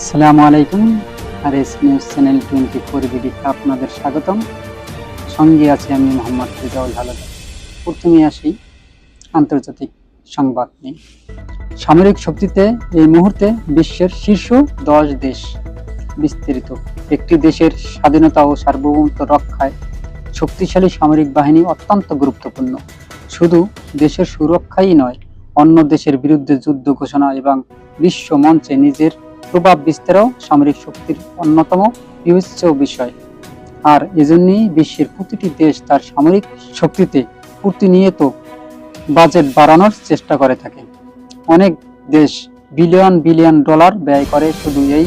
আসসালামু আলাইকুম R S news channel twenty four বিডিতে আপনাদের স্বাগতম। সঙ্গে আছি আমি মোহাম্মদ রেজাউল হালাদার প্রথমে আসি আন্তর্জাতিক সংবাদ নিয়ে। সামরিক শক্তিতে এই মুহূর্তে বিশ্বের শীর্ষ দশ দেশ বিস্তৃত। একটি দেশের স্বাধীনতা ও সার্বভৌমত্ব রক্ষায় শক্তিশালী সামরিক বাহিনী অত্যন্ত গুরুত্বপূর্ণ। শুধু দেশের সুরক্ষাই নয়, অন্য দেশের বিরুদ্ধে যুদ্ধ ঘোষণা এবং বিশ্ব মঞ্চে নিজের প্রভাব বিস্তারও সামরিক শক্তির অন্যতম বিবেচ্য বিষয়। আর এজন্যই বিশ্বের প্রতিটি দেশ তার সামরিক শক্তিতে প্রতিনিয়ত বাজেট বাড়ানোর চেষ্টা করে থাকে। অনেক দেশ বিলিয়ন বিলিয়ন ডলার ব্যয় করে শুধু এই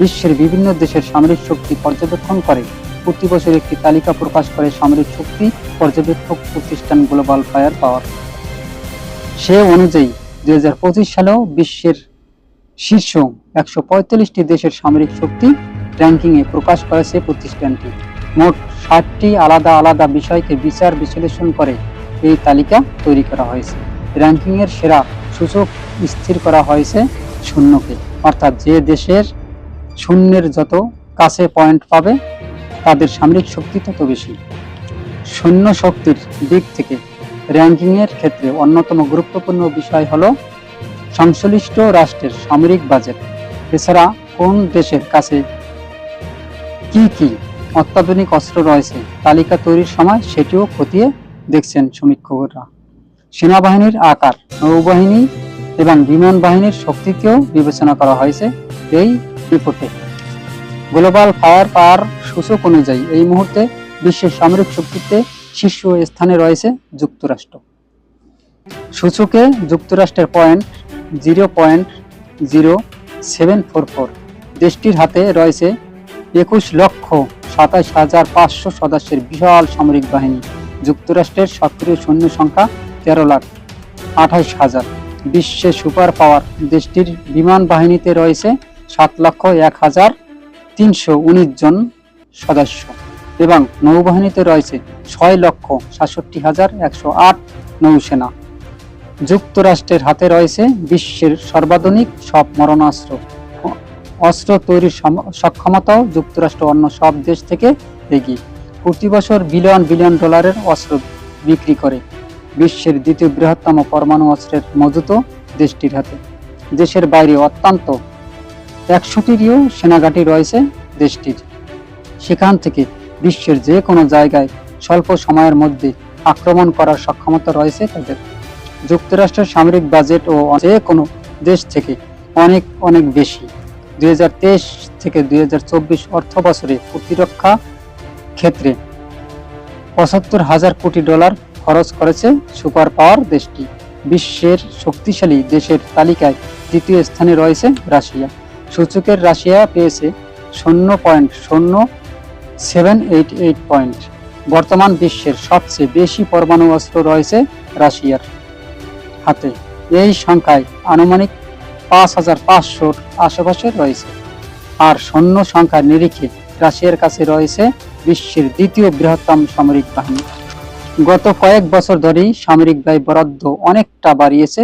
বিশ্বের বিভিন্ন দেশের সামরিক শক্তি পর্যবেক্ষণ করে। প্রতি বছর একটি তালিকা প্রকাশ করে সামরিক শক্তি পর্যবেক্ষক প্রতিষ্ঠান গ্লোবাল ফায়ার পাওয়ার। সে অনুযায়ী দুই হাজার পঁচিশ সালেও বিশ্বের শীর্ষ একশো পঁয়তাল্লিশটি দেশের সামরিক শক্তি র্যাঙ্কিংয়ে প্রকাশ করেছে প্রতিষ্ঠানটি। মোট ষাটটি আলাদা আলাদা বিষয়কে বিচার বিশ্লেষণ করে এই তালিকা তৈরি করা হয়েছে। র্যাঙ্কিংয়ের সেরা সূচক স্থির করা হয়েছে শূন্যকে। অর্থাৎ যে দেশের শূন্যের যত কাছে পয়েন্ট পাবে, তাদের সামরিক শক্তি তত বেশি। সৈন্য শক্তির দিক থেকে র্যাঙ্কিংয়ের ক্ষেত্রে অন্যতম গুরুত্বপূর্ণ বিষয় হলো সংশ্লিষ্ট রাষ্ট্রের সামরিক বাজেট। এছাড়া কোন দেশের কাছে কি কি অত্যাধুনিক অস্ত্র রয়েছে, তালিকা তৈরির সময় সেটিও খতিয়ে দেখছেন সমীক্ষকরা সেনাবাহিনীর আকার, নৌবাহিনী এবং বিমান বাহিনীর শক্তিকেও বিবেচনা করা হয়েছে এই রিপোর্টে। গ্লোবাল ফায়ার পাওয়ার সূচক অনুযায়ী এই মুহূর্তে বিশ্বের সামরিক শক্তিতে শীর্ষ স্থানে রয়েছে যুক্তরাষ্ট্র। সূচকে যুক্তরাষ্ট্রের point zero point zero seven four four. দেশটির হাতে রয়েছে একুশ লক্ষ সাতাশ হাজার পাঁচশো সদস্যের বিশাল সামরিক বাহিনী। যুক্তরাষ্ট্রের সক্রিয় সৈন্য সংখ্যা তেরো লাখ আঠাইশ হাজার। বিশ্বের সুপার পাওয়ার দেশটির বিমান বাহিনীতে রয়েছে সাত লক্ষ এক হাজার তিনশো উনিশ জন সদস্য এবং নৌবাহিনীতে রয়েছে ছয় লক্ষ সাতষট্টি হাজার একশো আট নৌসেনা। যুক্তরাষ্ট্রের হাতে রয়েছে বিশ্বের সর্বাধুনিক সব মরণাস্ত্র। অস্ত্র তৈরির সক্ষমতাও যুক্তরাষ্ট্র অন্য সব দেশ থেকে এগিয়ে। প্রতি বছর বিলিয়ন বিলিয়ন ডলারের অস্ত্র বিক্রি করে। বিশ্বের দ্বিতীয় বৃহত্তম পরমাণু অস্ত্রের মজুতও দেশটির হাতে। দেশের বাইরে অত্যন্ত একশোটিরও সেনাঘাঁটি রয়েছে দেশটির। সেখান থেকে বিশ্বের যে কোনো জায়গায় স্বল্প সময়ের মধ্যে আক্রমণ করার সক্ষমতা রয়েছে তাদের। যুক্তরাষ্ট্রের সামরিক বাজেট ও যে কোনো দেশ থেকে অনেক অনেক বেশি। দুই হাজার তেইশ থেকে দুই অর্থ বছরে প্রতিরক্ষা ক্ষেত্রে পঁচাত্তর হাজার কোটি ডলার খরচ করেছে সুপার পাওয়ার দেশটি। বিশ্বের শক্তিশালী দেশের তালিকায় দ্বিতীয় স্থানে রয়েছে রাশিয়া। সূচকের রাশিয়া পেয়েছে শূন্য পয়েন্ট শূন্য সেভেন এইট এইট পয়েন্ট। বর্তমান বিশ্বের সবচেয়ে বেশি পরমাণু অস্ত্র রয়েছে রাশিয়ার। হাতে। এই সংখ্যায় আনুমানিক পাঁচ হাজার পাঁচশোর আশেপাশে রয়েছে। আর সৈন্য সংখ্যার নিরিখে রাশিয়ার কাছে রয়েছে বিশ্বের দ্বিতীয় বৃহত্তম সামরিক বাহিনী। গত কয়েক বছর ধরেই সামরিক ব্যয় বরাদ্দ অনেকটা বাড়িয়েছে।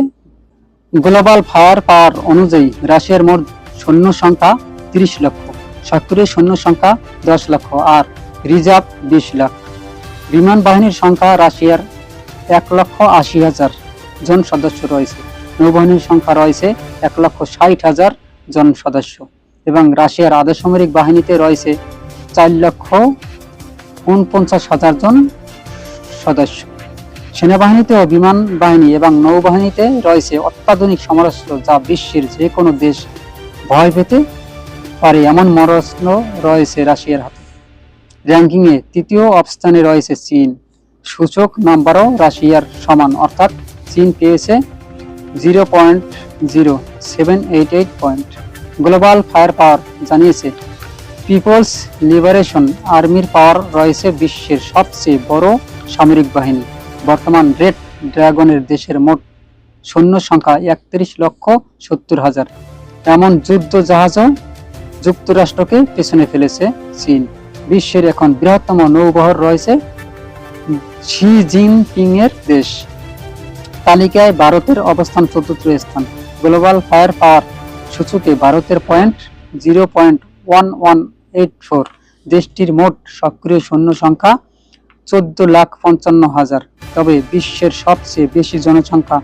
গ্লোবাল ফায়ার পাওয়ার অনুযায়ী রাশিয়ার মোট সৈন্য সংখ্যা তিরিশ লক্ষ সক্রিয় সৈন্য সংখ্যা দশ লক্ষ আর রিজার্ভ বিশ লাখ। বিমান বাহিনীর সংখ্যা রাশিয়ার এক লক্ষ আশি হাজার। জন সদস্য রয়েছে। নৌবাহিনীর সংখ্যা রয়েছে এক লক্ষ ষাট হাজার জন সদস্য এবং রাশিয়ার আধাসামরিক বাহিনীতে রয়েছে চার লক্ষ উনপঞ্চাশ হাজার জন সদস্য। সেনাবাহিনীতে ও বিমান বাহিনী এবং নৌবাহিনীতে রয়েছে অত্যাধুনিক সমরাস্ত্র যা বিশ্বের যে কোনো দেশ ভয় পেতে পারে এমন মরস্ত্র রয়েছে রাশিয়ার হাতে। র্যাঙ্কিংয়ে তৃতীয় অবস্থানে রয়েছে চীন। সূচক নাম্বারও রাশিয়ার সমান, অর্থাৎ চীন পেয়েছে zero point zero seven eight eight point. Global fire power জানিয়েছে, পিপলস লিবারেশন আর্মির পাওয়ার রয়েছে বিশ্বের সবচেয়ে বড় সামরিক বাহিনী। বর্তমান রেড ড্রাগনের দেশের মোট সৈন্য সংখ্যা একত্রিশ লক্ষ সত্তর হাজার। এমন যুদ্ধ জাহাজও যুক্তরাষ্ট্রকে পেছনে ফেলেছে চীন। বিশ্বের এখন বৃহত্তম নৌবহর রয়েছে শি জিনপিং এর দেশ। তালিকায় ভারতের অবস্থান চতুর্থ স্থান। গ্লোবাল ফায়ার পাওয়ার সূচকে ভারতের point zero point one one eight four দেশটির মোট সক্রিয় সৈন্য সংখ্যা চোদ্দ লাখ পঞ্চান্ন হাজার। তবে বিশ্বের সবচেয়ে বেশি জনসংখ্যা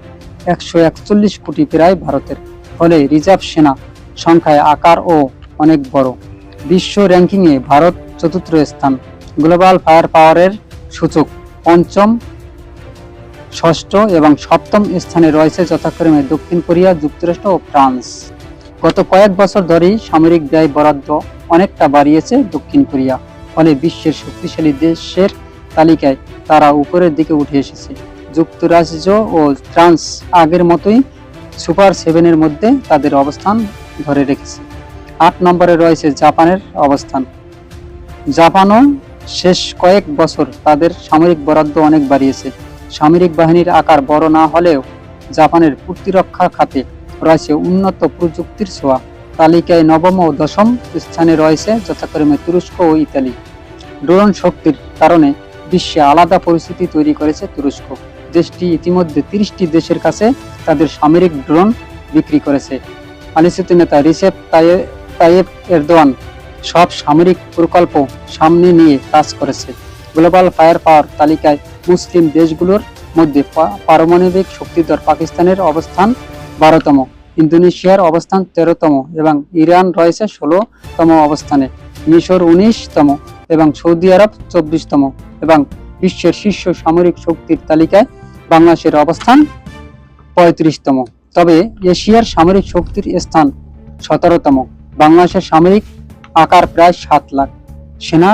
একশো একচল্লিশ কোটি প্রায় ভারতের। ফলে রিজার্ভ সেনা সংখ্যায় আকার ও অনেক বড়। বিশ্ব র্যাঙ্কিংয়ে ভারত চতুর্থ স্থান। গ্লোবাল ফায়ার পাওয়ারের সূচক পঞ্চম ষষ্ঠ এবং সপ্তম স্থানে রয়েছে যথাক্রমে দক্ষিণ কোরিয়া, যুক্তরাষ্ট্র ও ফ্রান্স। গত কয়েক বছর ধরেই সামরিক ব্যয় বরাদ্দ অনেকটা বাড়িয়েছে দক্ষিণ কোরিয়া, ফলে বিশ্বের শক্তিশালী দেশের তালিকায় তারা উপরের দিকে উঠে এসেছে। যুক্তরাজ্য ও ফ্রান্স আগের মতোই সুপার সেভেনের মধ্যে তাদের অবস্থান ধরে রেখেছে। আট নম্বরে রয়েছে জাপানের অবস্থান। জাপানও শেষ কয়েক বছর তাদের সামরিক বরাদ্দ অনেক বাড়িয়েছে। সামরিক বাহিনীর আকার বড় না হলেও জাপানের প্রতিরক্ষা খাতে রয়েছে উন্নত প্রযুক্তির ছোঁয়া। তালিকায় নবম ও দশম স্থানে রয়েছে যথাক্রমে তুরস্ক ও ইতালি। ড্রোন শক্তির কারণে বিশ্বে আলাদা পরিস্থিতি তৈরি করেছে তুরস্ক। দেশটি ইতিমধ্যে তিরিশটি দেশের কাছে তাদের সামরিক ড্রোন বিক্রি করেছে। আলিসুতি নেতা রিসেপ তাইয়েব এরদোয়ান সব সামরিক প্রকল্প সামনে নিয়ে কাজ করেছে। গ্লোবাল ফায়ার পাওয়ার তালিকায় মুসলিম দেশগুলোর মধ্যে পারমাণবিক শক্তিধর পাকিস্তানের অবস্থান বারোতম, ইন্দোনেশিয়ার অবস্থান তেরোতম এবং ইরান রয়েছে ষোলোতম অবস্থানে, মিশর উনিশতম এবং সৌদি আরব চব্বিশতম এবং বিশ্বের শীর্ষ সামরিক শক্তির তালিকায় বাংলাদেশের অবস্থান পঁয়ত্রিশতম। তবে এশিয়ার সামরিক শক্তির স্থান সতেরোতম। বাংলাদেশের সামরিক আকার প্রায় সাত লাখ। সেনা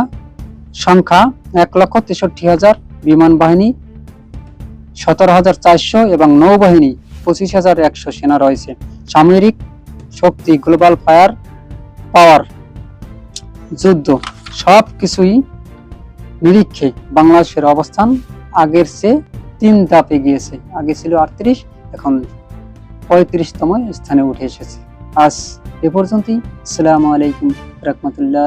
সংখ্যা এক লক্ষ তেষট্টি হাজার বিমান বাহিনী, সতেরো হাজার চারশো এবং নৌবাহিনী, পঁচিশ হাজার একশো সেনা রয়েছে। সামরিক শক্তি, গ্লোবাল ফায়ার, পাওয়ার, যুদ্ধ, সব কিছুই নিরীক্ষে বাংলাদেশের অবস্থান আগের চেয়ে তিন ধাপ এগিয়েছে আগে ছিল আটত্রিশ, এখন পঁয়ত্রিশতম স্থানে উঠে এসেছে। আজ এ পর্যন্তই। আসসালামু আলাইকুম রহমতুল্লাহ